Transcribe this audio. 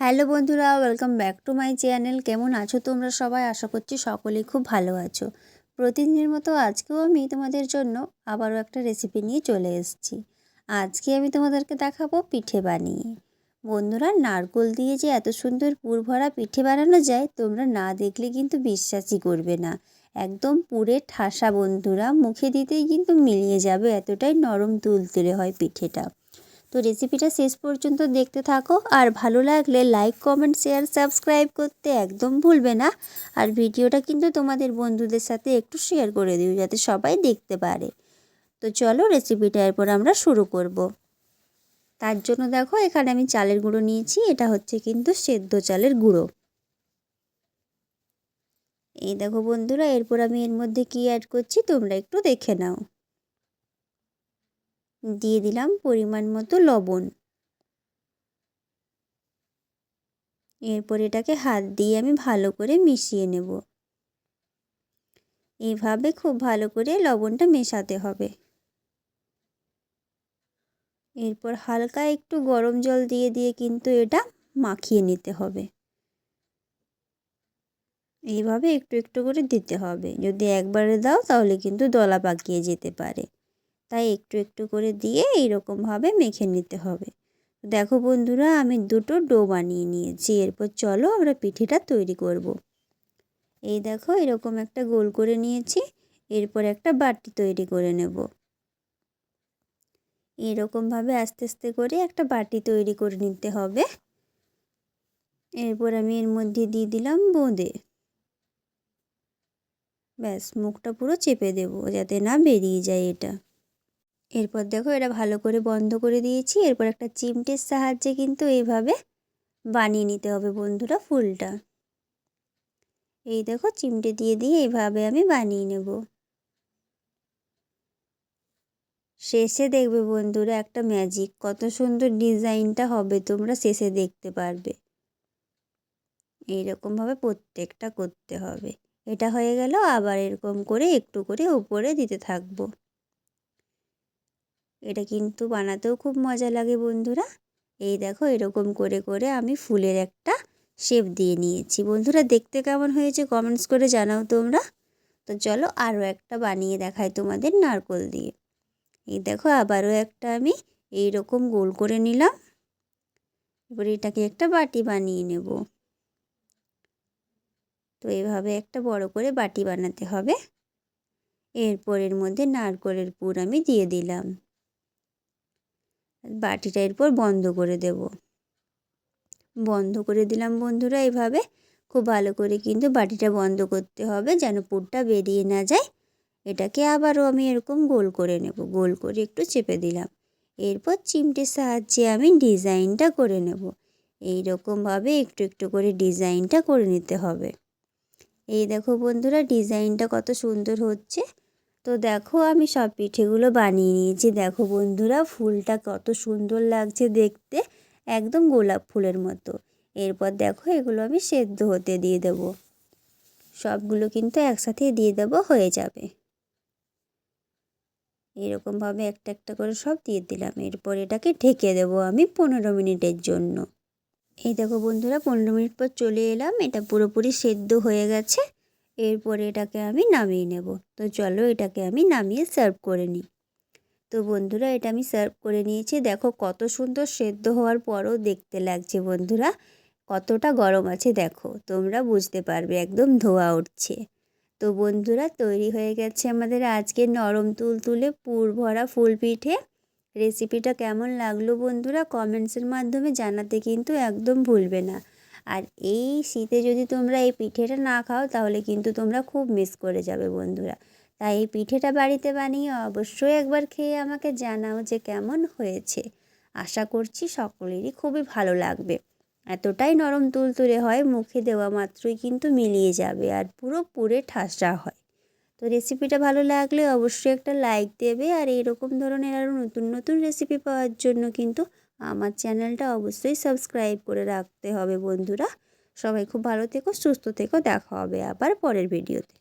Hello বন্ধুরা, welcome back to my channel. কেমন আছো তোমরা সবাই? আশা করছি সকলেই খুব ভালো আছো। প্রতিদিনের মতো আজকেও আমি তোমাদের জন্য আবারও একটা রেসিপি নিয়ে চলে এসেছি। আজকে আমি তোমাদেরকে দেখাবো পিঠে বানিয়ে। বন্ধুরা, নারকোল দিয়ে যে এত সুন্দর পুর ভরা পিঠে বানানো যায়, তোমরা না দেখলে কিন্তু বিশ্বাসই করবে না। একদম পুরে ঠাসা বন্ধুরা, মুখে দিতেই কিন্তু মিলিয়ে যাবে, এতটাই নরম তুলতুলে হয় পিঠেটা। তো রেসিপিটা শেষ পর্যন্ত দেখতে থাকো। আর ভালো লাগলে লাইক কমেন্ট শেয়ার সাবস্ক্রাইব করতে একদম ভুলবে না। আর ভিডিওটা কিন্তু তোমাদের বন্ধুদের সাথে একটু শেয়ার করে দিও যাতে সবাই দেখতে পারে। তো চলো রেসিপিটা এরপর আমরা শুরু করব। তার জন্য দেখো, এখানে আমি চালের গুঁড়ো নিয়েছি। এটা হচ্ছে কিন্তু সেদ্ধ চালের গুঁড়ো। এই দেখো বন্ধুরা, এরপর আমি এর মধ্যে কি অ্যাড করছি, তোমরা একটু দেখে নাও। দিয়ে দিলাম পরিমাণ মতো লবণ। এরপর এটাকে হাত দিয়ে আমি ভালো করে মিশিয়ে নেব। এভাবে খুব ভালো করে লবণটা মেশাতে হবে। এরপর হালকা একটু গরম জল দিয়ে দিয়ে কিন্তু এটা মাখিয়ে নিতে হবে। এইভাবে একটু একটু করে দিতে হবে। যদি একবারে দাও তাহলে কিন্তু দলা পাকিয়ে যেতে পারে। তাই একটু একটু করে দিয়ে এইরকমভাবে মেখে নিতে হবে। দেখো বন্ধুরা, আমি দুটো ডো বানিয়ে নিয়েছি, এরপর চলো আমরা পিঠেটা তৈরি করব। এই দেখো, এরকম একটা গোল করে নিয়েছি, এরপর একটা বাটি তৈরি করে নেব। এরকমভাবে আস্তে আস্তে করে একটা বাটি তৈরি করে নিতে হবে। এরপর আমি এর মধ্যে দিয়ে দিলাম বোঁদে। ব্যাস, মুখটা পুরো চেপে দেবো, যাতে না বেরিয়ে যায় এটা। এরপর দেখো এটা ভালো করে বন্ধ করে দিয়েছি। এরপর একটা চিমটের সাহায্যে কিন্তু এইভাবে বানিয়ে নিতে হবে বন্ধুরা ফুলটা। এই দেখো চিমটে দিয়ে দিয়ে এইভাবে আমি বানিয়ে নেব। শেষে দেখবে বন্ধুরা একটা ম্যাজিক কত সুন্দর ডিজাইনটা হবে, তোমরা শেষে দেখতে পারবে। এইরকমভাবে প্রত্যেকটা করতে হবে। এটা হয়ে গেল, আবার এরকম করে একটু করে উপরে দিতে থাকব। এটা কিন্তু বানাতেও খুব মজা লাগে বন্ধুরা। এই দেখো এরকম করে করে আমি ফুলের একটা শেপ দিয়ে নিয়েছি। বন্ধুরা দেখতে কেমন হয়েছে কমেন্টস করে জানাও তোমরা। তো চলো আরও একটা বানিয়ে দেখাই তোমাদের নারকোল দিয়ে। এই দেখো আবারও একটা আমি এই রকম গোল করে নিলাম। এবার এটাকে একটা বাটি বানিয়ে নেব। তো এইভাবে একটা বড় করে বাটি বানাতে হবে। এরপর এর মধ্যে নারকলের পুর আমি দিয়ে দিলাম। বাটিটা এরপর বন্ধ করে দেব। বন্ধ করে দিলাম বন্ধুরা, এভাবে খুব ভালো করে কিন্তু বাটিটা বন্ধ করতে হবে যেন পুরটা বেরিয়ে না যায়। এটাকে আবারও আমি এরকম গোল করে নেব, গোল করে একটু চেপে দিলাম। এরপর চিমটের সাহায্যে আমি ডিজাইনটা করে নেব। এই রকমভাবে একটু একটু করে ডিজাইনটা করে নিতে হবে। এই দেখো বন্ধুরা, ডিজাইনটা কত সুন্দর হচ্ছে। তো দেখো আমি সব পিঠেগুলো বানিয়ে নিয়েছি। দেখো বন্ধুরা, ফুলটা কত সুন্দর লাগছে দেখতে। একদম গোলাপ ফুলের মতো। এরপর দেখো এগুলো আমি সেদ্ধ হতে দিয়ে দেব। সবগুলো কিন্তু একসাথে দিয়ে দেব, হয়ে যাবে। এরকমভাবে একটা একটা করে সব দিয়ে দিলাম। এরপর এটাকে ঢেকে দেব আমি পনেরো মিনিটের জন্য। এই দেখো বন্ধুরা, পনেরো মিনিট পর চলে এলাম। এটা পুরোপুরি সেদ্ধ হয়ে গেছে। এরপরে এটাকে আমি নামিয়ে নেব। তো চলো এটাকে আমি নামিয়ে সার্ভ করে নিই। তো বন্ধুরা, এটা আমি সার্ভ করে নিয়েছি। দেখো কত সুন্দর সেদ্ধ হওয়ার পরও দেখতে লাগছে বন্ধুরা। কতটা গরম আছে দেখো, তোমরা বুঝতে পারবে, একদম ধোয়া উঠছে। তো বন্ধুরা, তৈরি হয়ে গেছে আমাদের আজকে নরম তুল তুলে পুর ভরা ফুল পিঠে। রেসিপিটা কেমন লাগল বন্ধুরা, কমেন্টসের মাধ্যমে জানাতে কিন্তু একদম ভুলবে না। আর এই শীতে যদি তোমরা এই পিঠেটা না খাও, তাহলে কিন্তু তোমরা খুব মিস করে যাবে বন্ধুরা। তাই এই পিঠেটা বাড়িতে বানিয়ে অবশ্যই একবার খেয়ে আমাকে জানাও যে কেমন হয়েছে। আশা করছি সকলেরই খুবই ভালো লাগবে। এতটাই নরম তুলতুলে হয়, মুখে দেওয়া মাত্রই কিন্তু মিলিয়ে যাবে আর পুরো পুরে ঠাসা হয়। তো রেসিপিটা ভালো লাগলে অবশ্যই একটা লাইক দেবে। আর এরকম ধরনের আরও নতুন নতুন রেসিপি পাওয়ার জন্য কিন্তু আমার চ্যানেলটা অবশ্যই সাবস্ক্রাইব করে রাখতে হবে বন্ধুরা। সবাই খুব ভালো থেকো, সুস্থ থেকো, দেখা হবে আবার পরের ভিডিওতে